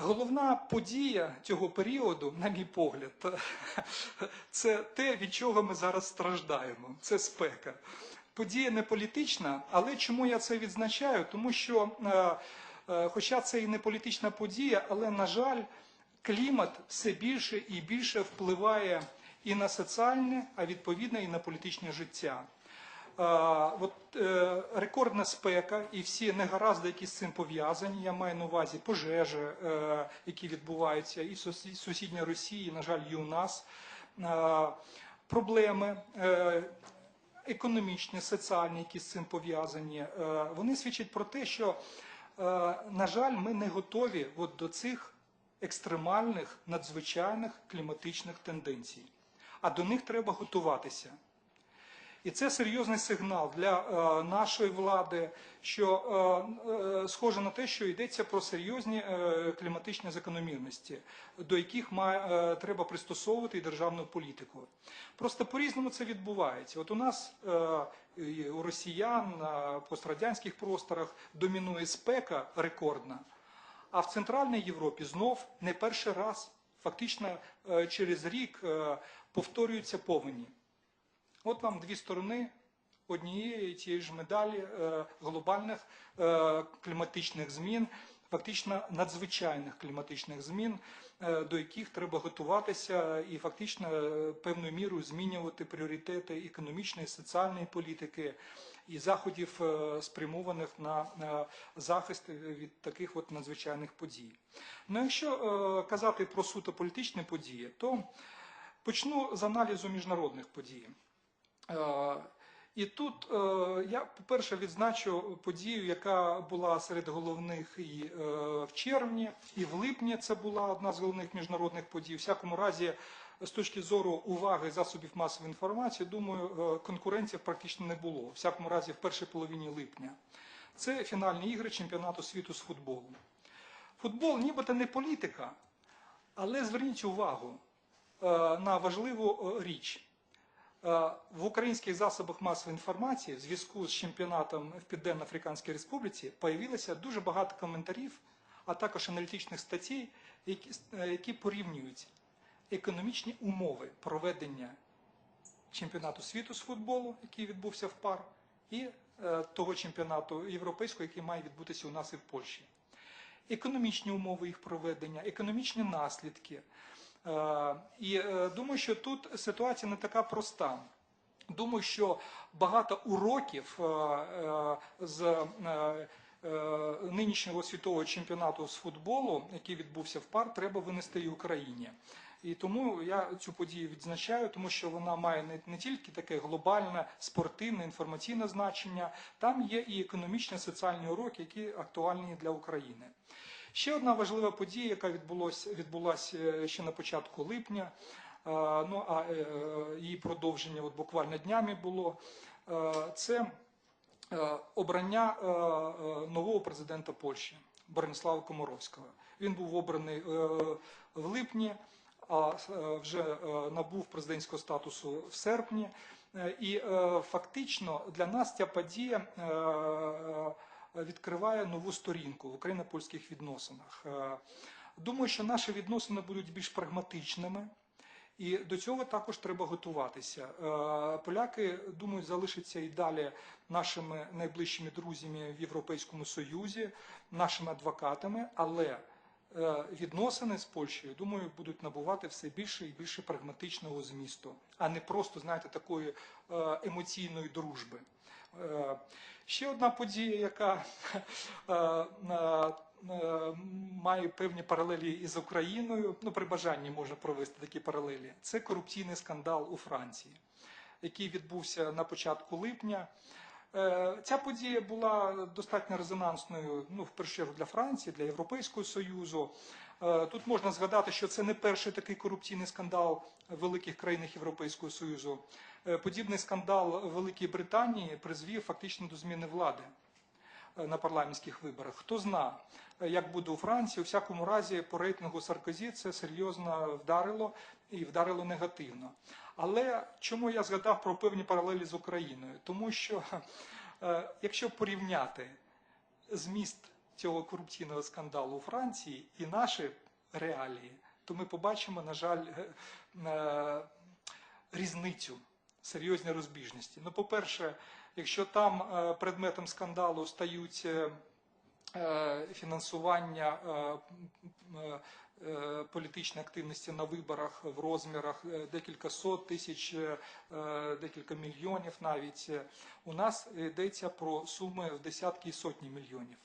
Головна подія цього періоду, на мій погляд, це те, від чого ми зараз страждаємо. Це спека. Подія не політична, але чому я це відзначаю? Тому що, е, е, хоча це і не політична подія, але, на жаль, клімат все більше і більше впливає і на соціальне, а відповідно і на політичне життя. От е, рекордна спека і всі негаразди, які з цим пов'язані, я маю на увазі пожежі, е, які відбуваються і в сусідній Росії, і, на жаль, і у нас. Проблеми е, економічні, соціальні, які з цим пов'язані, вони свідчать про те, що, на жаль, ми не готові от до цих екстремальних, надзвичайних кліматичних тенденцій. А до них треба готуватися. І це серйозний сигнал для е, нашої влади, що е, е, схоже на те, що йдеться про серйозні кліматичні закономірності, до яких має, треба пристосовувати і державну політику. Просто по-різному це відбувається. От у нас у росіян на пострадянських просторах домінує спека рекордна, а в Центральній Європі знов не перший раз, фактично через рік повторюються повені. От вам дві сторони однієї тієї ж медалі е, глобальних е, кліматичних змін, фактично надзвичайних кліматичних змін, е, до яких треба готуватися і фактично певною мірою змінювати пріоритети економічної, соціальної політики і заходів, спрямованих на захист від таких от надзвичайних подій. Ну, якщо казати про суто політичні події, то почну з аналізу міжнародних подій. Е, І тут е, я, по-перше, відзначу подію, яка була серед головних і е, в червні, і в липні це була одна з головних міжнародних подій. В всякому разі, з точки зору уваги засобів масової інформації, думаю, конкуренції практично не було. В всякому разі, в першій половині липня. Це фінальні ігри чемпіонату світу з футболу. Футбол нібито не політика, але зверніть увагу на важливу річ. Е, В українських засобах масової інформації в зв'язку з чемпіонатом в Південно-Африканській Республіці появилося дуже багато коментарів, а також аналітичних статей, які, е, які порівнюють економічні умови проведення чемпіонату світу з футболу, який відбувся в пар, і е, того чемпіонату європейського, який має відбутися у нас і в Польщі. Економічні умови їх проведення, економічні наслідки. Е, І е, думаю, що тут ситуація не така проста. Думаю, що багато уроків е, з нинішнього світового чемпіонату з футболу, який відбувся в пар, треба винести і Україні. І тому я цю подію відзначаю, тому що вона має не, не тільки таке глобальне спортивне інформаційне значення, там є і економічні соціальні уроки, які актуальні для України. Ще одна важлива подія, яка відбулася відбулася ще на початку липня. е, Ну а е, її продовження от буквально днями було. е, Це е, обрання е, е, нового президента Польщі Бронислава Комаровського. Він був обраний е, в липні, а е, вже е, набув президентського статусу в серпні. Е, І е, фактично для нас ця подія е, е, відкриває нову сторінку в україно-польських відносинах. Е, Думаю, що наші відносини будуть більш прагматичними. І до цього також треба готуватися. Е, Поляки, думаю, залишаться і далі нашими найближчими друзями в Європейському Союзі, нашими адвокатами, але е, відносини з Польщею, думаю, будуть набувати все більше і більше прагматичного змісту, а не просто, знаєте, такої е, емоційної дружби. Е, Ще одна подія, яка е, е, е, має певні паралелі із Україною, ну при бажанні можна провести такі паралелі. Це корупційний скандал у Франції, який відбувся на початку липня. Е, Ця подія була достатньо резонансною, ну, в першу чергу для Франції, для Європейського Союзу. Е, Тут можна згадати, що це не перший такий корупційний скандал в великих країнах Європейського Союзу. Е, Подібний скандал Великій Британії призвів фактично до зміни влади на парламентських виборах. Хто зна, е, як буде у Франції, у всякому разі по рейтингу Саркозі це серйозно вдарило і вдарило негативно. Але чому я згадав про певні паралелі з Україною? Тому що е, якщо порівняти зміст цього корупційного скандалу у Франції і наші реалії, то ми побачимо, на жаль, е, е, різницю, серйозні розбіжності. Ну, по-перше, якщо там е, предметом скандалу стають е, е, фінансування політичної активності на виборах в розмірах декілька сот тисяч, декілька мільйонів навіть, у нас йдеться про суми в десятки і сотні мільйонів.